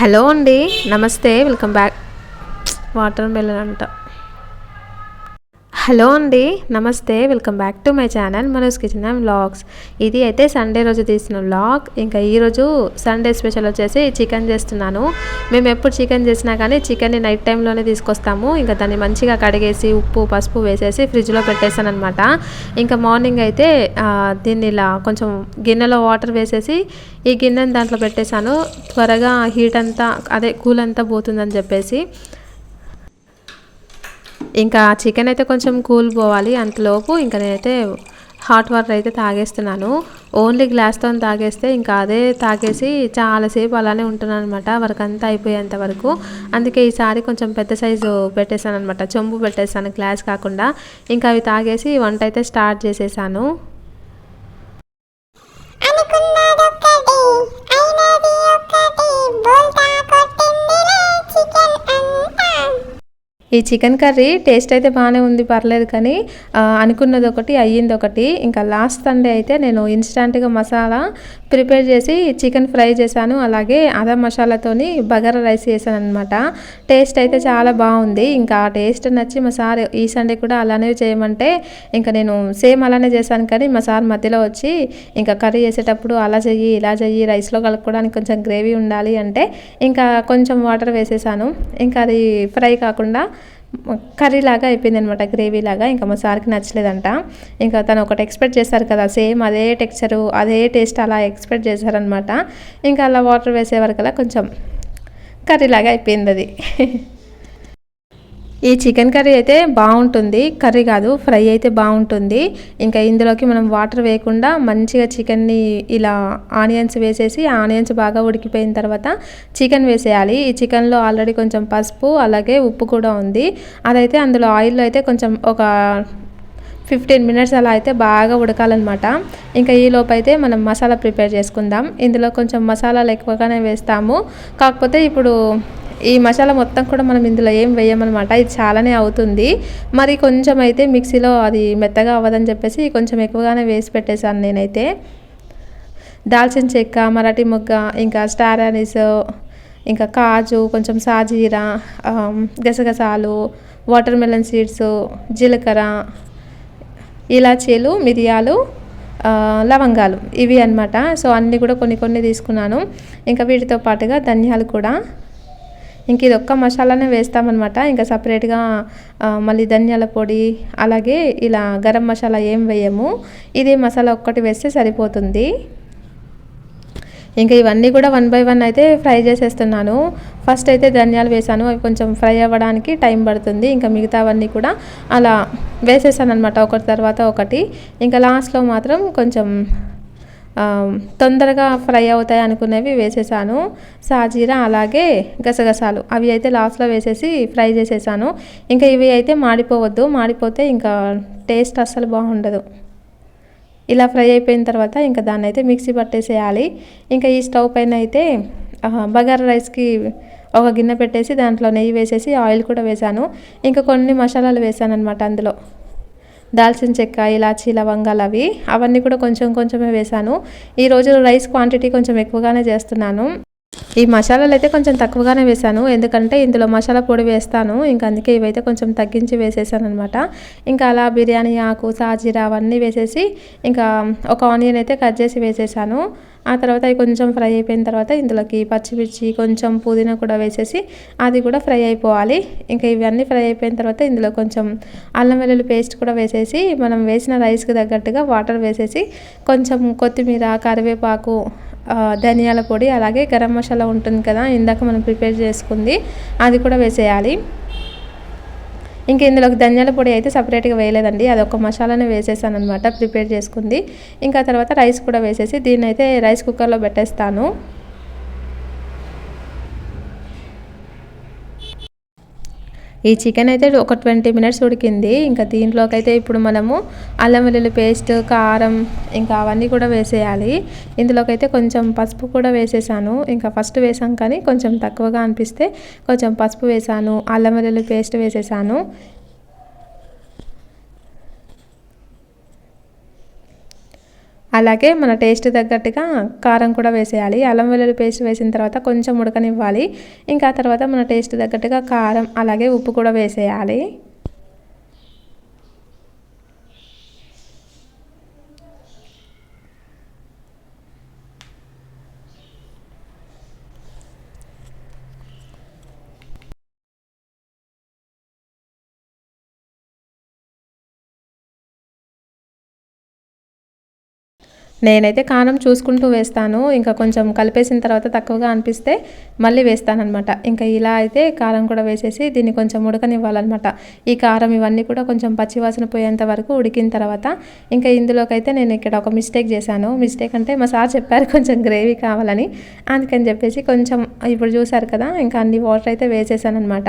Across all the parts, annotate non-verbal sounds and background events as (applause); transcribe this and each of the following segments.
Hello అండి నమస్తే welcome back. Water melon అంట. హలో అండి నమస్తే welcome back to my channel Manoj kitchen and vlogs. ఇది అయితే సండే రోజు తీసిన వ్లాగ్. ఇంకా ఈరోజు సండే స్పెషల్ వచ్చేసి చికెన్ చేస్తున్నాను. మేము ఎప్పుడు చికెన్ చేసినా కానీ చికెన్ని నైట్ టైంలోనే తీసుకొస్తాము. ఇంకా దాన్ని మంచిగా కడిగేసి ఉప్పు పసుపు వేసేసి ఫ్రిడ్జ్లో పెట్టేసాను అనమాట ఇంకా మార్నింగ్ అయితే దీన్ని ఇలా కొంచెం గిన్నెలో వాటర్ వేసేసి ఈ గిన్నెని దాంట్లో పెట్టేశాను. త్వరగా హీట్ అంతా అదే కూల్ అంతా పోతుందని చెప్పేసి. ఇంకా చికెన్ అయితే కొంచెం కూల్ పోవాలి అంతలోపు ఇంకా నేనైతే హాట్ వాటర్ అయితే తాగేస్తున్నాను. ఓన్లీ గ్లాస్తో తాగేస్తే ఇంకా అదే తాగేసి చాలాసేపు అలానే ఉంటున్నాను అనమాట వర్క్ అంతా అయిపోయేంత వరకు. అందుకే ఈసారి కొంచెం పెద్ద సైజు పెట్టేశాను అనమాట చెంబు పెట్టేశాను గ్లాస్ కాకుండా. ఇంకా అవి తాగేసి వంట అయితే స్టార్ట్ చేసేసాను. ఈ చికెన్ కర్రీ టేస్ట్ అయితే బాగానే ఉంది పర్లేదు కానీ అనుకున్నది ఒకటి అయ్యింది ఒకటి. ఇంకా లాస్ట్ సండే అయితే నేను ఇన్స్టాంట్గా మసాలా ప్రిపేర్ చేసి చికెన్ ఫ్రై చేశాను. అలాగే అదా మసాలాతోని బగారా రైస్ చేశాను అనమాట టేస్ట్ అయితే చాలా బాగుంది. ఇంకా ఆ టేస్ట్ నచ్చి మా సార్ ఈ సండే కూడా అలానే చేయమంటే ఇంకా నేను సేమ్ అలానే చేశాను కానీ మా సార్ మధ్యలో వచ్చి ఇంకా కర్రీ చేసేటప్పుడు అలా చెయ్యి ఇలా చెయ్యి రైస్లో కలుపుకోవడానికి కొంచెం గ్రేవీ ఉండాలి అంటే ఇంకా కొంచెం వాటర్ వేసేసాను. ఇంకా అది ఫ్రై కాకుండా కర్రీ లాగా అయిపోయింది అనమాట గ్రేవీ లాగా ఇంకా మా సార్కి నచ్చలేదంట. ఇంకా తను ఒకటి ఎక్స్పెక్ట్ చేశారు కదా సేమ్ అదే టెక్స్చరు అదే టేస్ట్ అలా ఎక్స్పెక్ట్ చేశారనమాట ఇంకా అలా వాటర్ వేసే వరకల్లా కొంచెం కర్రీ లాగా అయిపోయింది అది. ఈ చికెన్ కర్రీ అయితే బాగుంటుంది. కర్రీ కాదు ఫ్రై అయితే బాగుంటుంది. ఇంకా ఇందులోకి మనం వాటర్ వేయకుండా మంచిగా చికెన్ని ఇలా ఆనియన్స్ వేసేసి ఆనియన్స్ బాగా ఉడికిపోయిన తర్వాత చికెన్ వేసేయాలి. ఈ చికెన్లో ఆల్రెడీ కొంచెం పసుపు అలాగే ఉప్పు కూడా ఉంది. అదైతే అందులో ఆయిల్లో అయితే కొంచెం ఒక ఫిఫ్టీన్ మినిట్స్ అలా అయితే బాగా ఉడకాలన్నమాట. ఇంకా ఈ లోపు అయితే మనం మసాలా ప్రిపేర్ చేసుకుందాం. ఇందులో కొంచెం మసాలాలు ఎక్కువగానే వేస్తాము. కాకపోతే ఇప్పుడు ఈ మసాలా మొత్తం కూడా మనం ఇందులో ఏం వేయమన్నమాట. ఇది చాలానే అవుతుంది. మరి కొంచెం అయితే మిక్సీలో అది మెత్తగా అవ్వదని చెప్పేసి కొంచెం ఎక్కువగానే వేసి పెట్టేశాను నేనైతే. దాల్చిన చెక్క మరాఠీ మొగ్గ ఇంకా స్టార్ అనీస్ ఇంకా కాజు కొంచెం సాజీరా గసగసాలు వాటర్ మెలన్ సీడ్స్ జీలకర్ర ఇలాచీలు మిరియాలు లవంగాలు ఇవి అన్నమాట. సో అన్నీ కూడా కొన్ని కొన్ని తీసుకున్నాను. ఇంకా వీటితో పాటుగా ధనియాలు కూడా ఇంక ఇది ఒక్క మసాలానే వేస్తామన్నమాట. ఇంకా సపరేట్గా మళ్ళీ ధనియాల పొడి అలాగే ఇలా గరం మసాలా ఏం వేయము. ఇది మసాలా ఒక్కటి వేస్తే సరిపోతుంది. ఇంకా ఇవన్నీ కూడా వన్ బై వన్ అయితే ఫ్రై చేసేస్తున్నాను. ఫస్ట్ అయితే ధనియాలు వేసాను. అవి కొంచెం ఫ్రై అవ్వడానికి టైం పడుతుంది. ఇంకా మిగతావన్నీ కూడా అలా వేసేసాను అనమాట ఒకటి తర్వాత ఒకటి. ఇంకా లాస్ట్లో మాత్రం కొంచెం తొందరగా ఫ్రై అవుతాయి అనుకునేవి వేసేసాను. సాజీరా అలాగే గసగసాలు. అవి అయితే లాస్ట్లో వేసేసి ఫ్రై చేసేసాను. ఇంకా ఇవి అయితే మాడిపోవద్దు. మాడిపోతే ఇంకా టేస్ట్ అస్సలు బాగుండదు. ఇలా ఫ్రై అయిపోయిన తర్వాత ఇంకా దాన్ని అయితే మిక్సీ పట్టేసేయాలి. ఇంకా ఈ స్టవ్ పైన అయితే ఆ, బగారా రైస్కి ఒక గిన్నె పెట్టేసి దాంట్లో నెయ్యి వేసేసి ఆయిల్ కూడా వేసాను. ఇంకా కొన్ని మసాలాలు వేసాను అనమాట అందులో. దాల్చిన చెక్క ఇలాచీ లవంగాలు అవి. అవన్నీ కూడా కొంచెం కొంచెమే వేసాను ఈరోజు రైస్ క్వాంటిటీ కొంచెం ఎక్కువగానే చేస్తున్నాను. ఈ మసాలాలు అయితే కొంచెం తక్కువగానే వేసాను ఎందుకంటే ఇందులో మసాలా పొడి వేస్తాను. ఇంకా అందుకే ఇవైతే కొంచెం తగ్గించి వేసేసాను అనమాట ఇంకా అలా బిర్యానీ ఆకు సాజీరా అవన్నీ వేసేసి ఇంకా ఒక ఆనియన్ అయితే కట్ చేసి వేసేసాను. ఆ తర్వాత అవి కొంచెం ఫ్రై అయిపోయిన తర్వాత ఇందులోకి పచ్చిమిర్చి కొంచెం పుదీనా కూడా వేసేసి అది కూడా ఫ్రై అయిపోవాలి. ఇంకా ఇవన్నీ ఫ్రై అయిపోయిన తర్వాత ఇందులో కొంచెం అల్లం వెల్లుల్లి పేస్ట్ కూడా వేసేసి మనం వేసిన రైస్కి తగ్గట్టుగా వాటర్ వేసేసి కొంచెం కొత్తిమీర కరివేపాకు ధనియాల పొడి అలాగే గరం మసాలా ఉంటుంది కదా ఇందాక మనం ప్రిపేర్ చేసుకుంది అది కూడా వేసేయాలి. ఇంక ఇందులోకి ధనియాల పొడి అయితే సపరేట్గా వేయలేదండి. అది ఒక మసాలానే వేసేసాను అనమాట ప్రిపేర్ చేసుకుంది. ఇంకా తర్వాత రైస్ కూడా వేసేసి దీన్నైతే అయితే రైస్ కుక్కర్లో పెట్టేస్తాను. ఈ చికెన్ అయితే ఒక ట్వంటీ మినిట్స్ ఉడికింది. ఇంకా దీంట్లోకి అయితే ఇప్పుడు మనము అల్లం వెల్లుల్లి పేస్ట్ కారం ఇంకా అవన్నీ కూడా వేసేయాలి. ఇందులోకి అయితే కొంచెం పసుపు కూడా వేసేసాను. ఇంకా ఫస్ట్ వేసాం కానీ కొంచెం తక్కువగా అనిపిస్తే కొంచెం పసుపు వేసాను అల్లం వెల్లుల్లి పేస్ట్ వేసేసాను. అలాగే మన టేస్ట్ తగ్గట్టుగా కారం కూడా వేసేయాలి. అల్లం వెల్లుల్లి పేస్ట్ వేసిన తర్వాత కొంచెం ఉడకనివ్వాలి. ఇంకా తర్వాత మన టేస్ట్ తగ్గట్టుగా కారం అలాగే ఉప్పు కూడా వేసేయాలి. నేనైతే కారం చూసుకుంటూ వేస్తాను. ఇంకా కొంచెం కలిపేసిన తర్వాత తక్కువగా అనిపిస్తే మళ్ళీ వేస్తానమాట ఇంకా ఇలా అయితే కారం కూడా వేసేసి దీన్ని కొంచెం ఉడకనివ్వాలన్నమాట. ఈ కారం ఇవన్నీ కూడా కొంచెం పచ్చివాసన పోయేంత వరకు ఉడికిన తర్వాత ఇంకా ఇందులోకి అయితే నేను ఇక్కడ ఒక మిస్టేక్ చేశాను. మిస్టేక్ అంటే మా సార్ చెప్పారు (laughs) కొంచెం గ్రేవీ కావాలని. అందుకని చెప్పేసి కొంచెం ఇప్పుడు చూసారు కదా ఇంకా అన్ని వాటర్ అయితే వేసేసాను అనమాట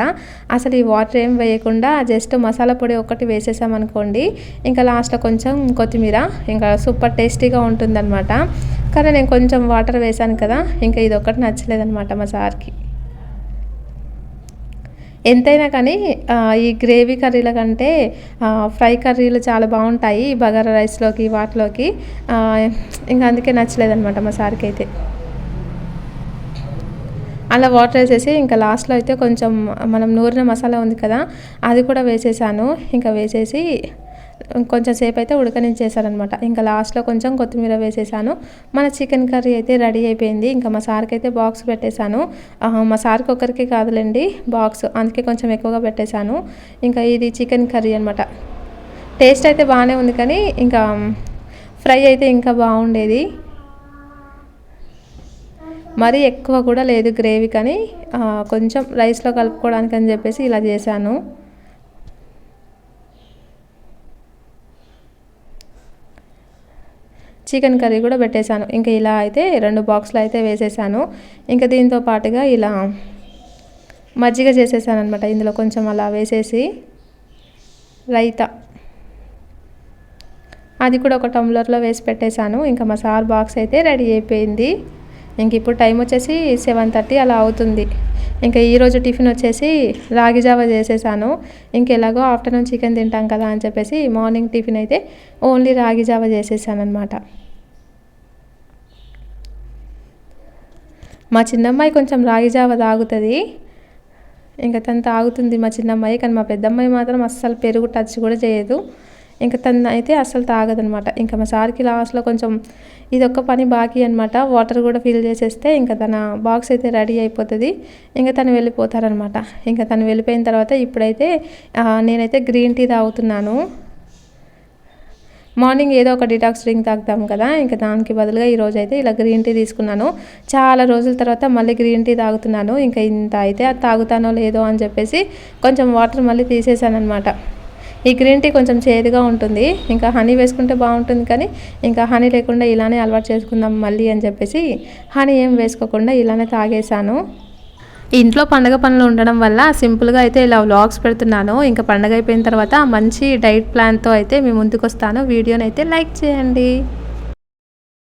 అసలు ఈ వాటర్ ఏం వేయకుండా జస్ట్ మసాలా పొడి ఒకటి వేసేసామనుకోండి ఇంకా లాస్ట్లో కొంచెం కొత్తిమీర ఇంకా సూపర్ టేస్టీగా ఉంటుందన్నమాట. కానీ నేను కొంచెం వాటర్ వేశాను కదా ఇంకా ఇది ఒకటి నచ్చలేదన్నమాట మా సార్కి. ఎంతైనా కానీ ఈ గ్రేవీ కర్రీల కంటే ఫ్రై కర్రీలు చాలా బాగుంటాయి బగారా రైస్లోకి వాటిలోకి. ఇంకా అందుకే నచ్చలేదనమాట మా సార్కి అయితే. అలా వాటర్ వేసేసి ఇంకా లాస్ట్లో అయితే కొంచెం మనం నూరిన మసాలా ఉంది కదా అది కూడా వేసేసాను. ఇంకా వేసేసి కొంచెం సేపు అయితే ఉడకనించేసారనమాట ఇంకా లాస్ట్లో కొంచెం కొత్తిమీర వేసేసాను. మన చికెన్ కర్రీ అయితే రెడీ అయిపోయింది. ఇంకా మా సార్కి అయితే బాక్స్ పెట్టేశాను. మా సార్కి ఒకరికి కాదులేండి బాక్స్. అందుకే కొంచెం ఎక్కువగా పెట్టేశాను. ఇంకా ఇది చికెన్ కర్రీ అనమాట టేస్ట్ అయితే బాగానే ఉంది కానీ ఇంకా ఫ్రై అయితే ఇంకా బాగుండేది. మరీ ఎక్కువ కూడా లేదు గ్రేవీ కానీ కొంచెం రైస్లో కలుపుకోవడానికి అని చెప్పేసి ఇలా చేశాను. చికెన్ కర్రీ కూడా పెట్టేశాను. ఇంకా ఇలా అయితే రెండు బాక్స్లు అయితే వేసేసాను. ఇంకా దీంతో పాటుగా ఇలా మజ్జిగ చేసేసాను అనమాట ఇందులో కొంచెం అలా వేసేసి రైతా. అది కూడా ఒక టంబ్లర్లో వేసి పెట్టేశాను. ఇంకా మా సార్ బాక్స్ అయితే రెడీ అయిపోయింది. ఇంక ఇప్పుడు టైం వచ్చేసి సెవెన్ థర్టీ అలా అవుతుంది. ఇంకా ఈరోజు టిఫిన్ వచ్చేసి రాగి జావ చేసేసాను. ఇంకెలాగో ఆఫ్టర్నూన్ చికెన్ తింటాం కదా అని చెప్పేసి మార్నింగ్ టిఫిన్ అయితే ఓన్లీ రాగి జావ చేసేసాను అనమాట మా చిన్నమ్మాయి కొంచెం రాగి జావ తాగుతుంది. ఇంకా తను తాగుతుంది మా చిన్నమ్మాయి కానీ మా పెద్దమ్మాయి మాత్రం అస్సలు పెరుగు టచ్ కూడా చేయదు. ఇంకా తను అయితే అసలు తాగదనమాట. ఇంకా మా సార్కి లాస్ట్లో కొంచెం ఇది ఒక్క పని బాకీ అనమాట వాటర్ కూడా ఫిల్ చేసేస్తే ఇంకా తన బాక్స్ అయితే రెడీ అయిపోతుంది. ఇంకా తను వెళ్ళిపోతారనమాట ఇంకా తను వెళ్ళిపోయిన తర్వాత ఇప్పుడైతే నేనైతే గ్రీన్ టీ తాగుతున్నాను. మార్నింగ్ ఏదో ఒక డిటాక్స్ డ్రింక్ తాగుతాం కదా ఇంకా దానికి బదులుగా ఈ రోజు అయితే ఇలా గ్రీన్ టీ తీసుకున్నాను. చాలా రోజుల తర్వాత మళ్ళీ గ్రీన్ టీ తాగుతున్నాను. ఇంకా ఇంత అయితే అది తాగుతానో లేదో అని చెప్పేసి కొంచెం వాటర్ మళ్ళీ తీసేసాను అనమాట ఈ గ్రీన్ టీ కొంచెం చేదుగా ఉంటుంది. ఇంకా హనీ వేసుకుంటే బాగుంటుంది కానీ ఇంకా హనీ లేకుండా ఇలానే అలవాటు చేసుకుందాం మళ్ళీ అని చెప్పేసి హనీ ఏం వేసుకోకుండా ఇలానే తాగేశాను. ఇంట్లో పండగ పనులు ఉండడం వల్ల సింపుల్గా అయితే ఇలా వ్లాగ్స్ పెడుతున్నాను. ఇంకా పండగ అయిపోయిన తర్వాత మంచి డైట్ ప్లాన్తో అయితే మీ ముందుకు వస్తాను వీడియోని అయితే లైక్ చేయండి.